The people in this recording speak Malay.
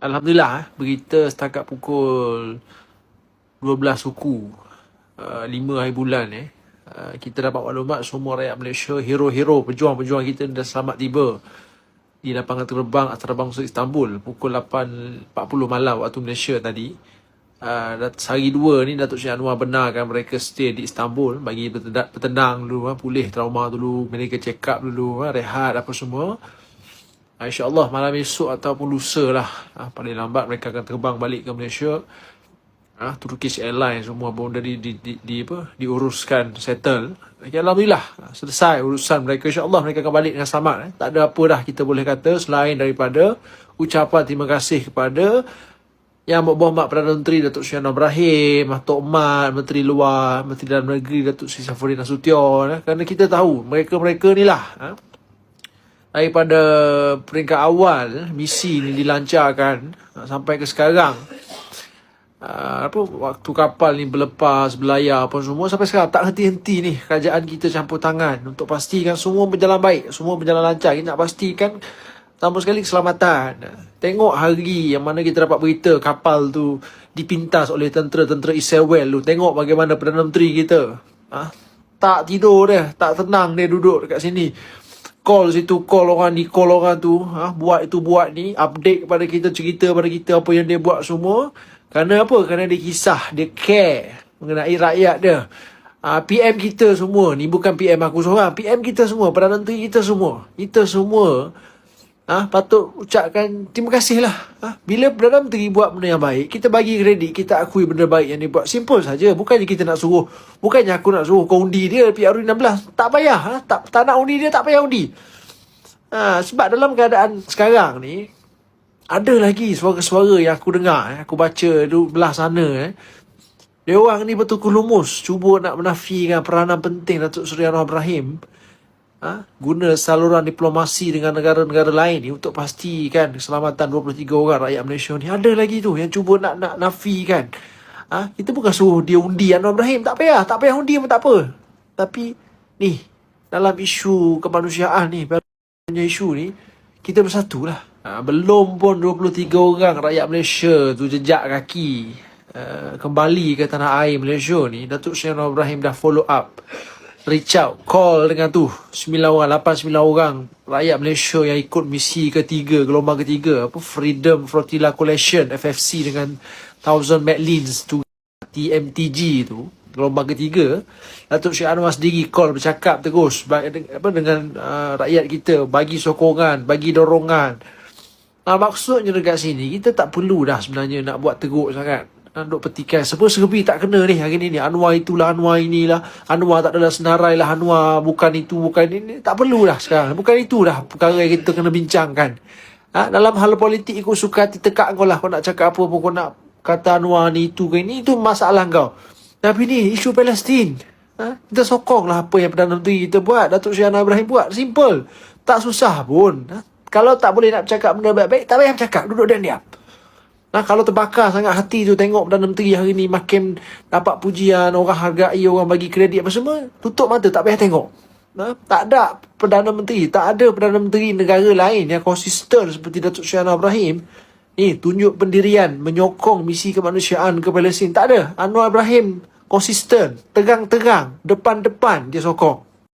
Alhamdulillah eh, berita setakat pukul 12 suku uh, 5 hari bulan eh. Uh, kita dapat maklumat semua rakyat Malaysia hero-hero pejuang-pejuang kita dah selamat tiba di lapangan terbang antarabangsa Istanbul pukul 8.40 malam waktu Malaysia tadi. Uh, sehari dua ni Datuk Syed Anwar benarkan mereka stay di Istanbul bagi bertenang, dulu ha, pulih trauma dulu mereka check up dulu ha, rehat apa semua. Ha, InsyaAllah malam esok ataupun lusa lah. Ha, paling lambat mereka akan terbang balik ke Malaysia. Ha, Turkish Airlines semua pun dah di, di, di, di, apa, diuruskan, settle. Okay, Alhamdulillah, ha, selesai urusan mereka. InsyaAllah mereka akan balik dengan selamat. Eh. Tak ada apa dah kita boleh kata selain daripada ucapan terima kasih kepada yang berbohong Perdana Menteri Datuk Seri Anwar Ibrahim, Tok Mat, Menteri Luar, Menteri Dalam Negeri Datuk Seri Safari Nasution. Eh. Kerana kita tahu mereka-mereka ni lah. Eh daripada peringkat awal misi ni dilancarkan sampai ke sekarang. Uh, apa waktu kapal ni berlepas belayar apa semua sampai sekarang tak henti-henti ni kerajaan kita campur tangan untuk pastikan semua berjalan baik semua berjalan lancar. Kita nak pastikan tambah sekali keselamatan. Tengok hari yang mana kita dapat berita kapal tu dipintas oleh tentera-tentera Israel tu. Tengok bagaimana Perdana Menteri kita. Ha? tak tidur dia tak tenang dia duduk dekat sini call situ call orang ni call orang tu ha, buat itu buat ni update kepada kita cerita kepada kita apa yang dia buat semua. Kerana apa? Kerana dia kisah dia care mengenai rakyat dia. Ha, PM kita semua ni bukan PM aku seorang PM kita semua Perdana Menteri kita semua kita semua ha, patut ucapkan terima kasih lah ha, bila Perdana Menteri buat benda yang baik kita bagi kredit kita akui benda baik yang dia buat. Simple saja. Bukannya kita nak suruh bukannya aku nak suruh kau undi dia PRU 16 tak payah ha, tak, tak nak undi dia tak payah undi. Ha, sebab dalam keadaan sekarang ni ada lagi suara-suara yang aku dengar eh, aku baca tu belah sana eh. dia orang ni betul kulumus cuba nak menafikan peranan penting Datuk Seri Anwar Ibrahim ha, guna saluran diplomasi dengan negara-negara lain ni untuk pastikan keselamatan 23 orang rakyat Malaysia ni. Ada lagi tu yang cuba nak nak nafikan. Ha, kita bukan suruh dia undi Anwar Ibrahim. Tak payah. Tak payah undi pun tak apa. Tapi ni dalam isu kemanusiaan ni, punya isu ni, kita bersatu lah. Ha, belum pun 23 orang rakyat Malaysia tu jejak kaki uh, kembali ke tanah air Malaysia ni. Datuk Seri Anwar Ibrahim dah follow up reach out, call dengan tu. 9 orang, 8, 9 orang. Rakyat Malaysia yang ikut misi ketiga, gelombang ketiga. Apa? Freedom Flotilla Coalition FFC dengan Thousand Medlins tu. TMTG tu gelombang ketiga. Datuk Syed Anwar sendiri call bercakap terus. Apa dengan uh, rakyat kita. Bagi sokongan, bagi dorongan. Nah, maksudnya dekat sini kita tak perlu dah sebenarnya nak buat teruk sangat duk petikai. Sebab serbi tak kena ni hari ni ni. Anwar itulah Anwar inilah. Anwar tak adalah senarai lah. Anwar bukan itu bukan ini. Tak perlu dah sekarang. Bukan itu dah perkara yang kita kena bincangkan. Ha? Dalam hal politik ikut suka hati tekak kau lah. Kau nak cakap apa pun Kau nak kata Anwar ni itu ke ini Itu masalah kau. Tapi ni isu Palestin. Ha? Kita sokong lah apa yang Perdana Menteri kita buat Datuk Syed Ibrahim buat. Simple. Tak susah pun. Ha? Kalau tak boleh nak cakap benda baik-baik Tak payah cakap Duduk dan diam Nah, kalau terbakar sangat hati tu tengok Perdana Menteri hari ni makin dapat pujian, orang hargai, orang bagi kredit apa semua, tutup mata, tak payah tengok. Nah, tak ada Perdana Menteri, tak ada Perdana Menteri negara lain yang konsisten seperti Datuk Syed Ibrahim ni tunjuk pendirian, menyokong misi kemanusiaan ke Palestin. Tak ada. Anwar Ibrahim konsisten, terang-terang, depan-depan dia sokong.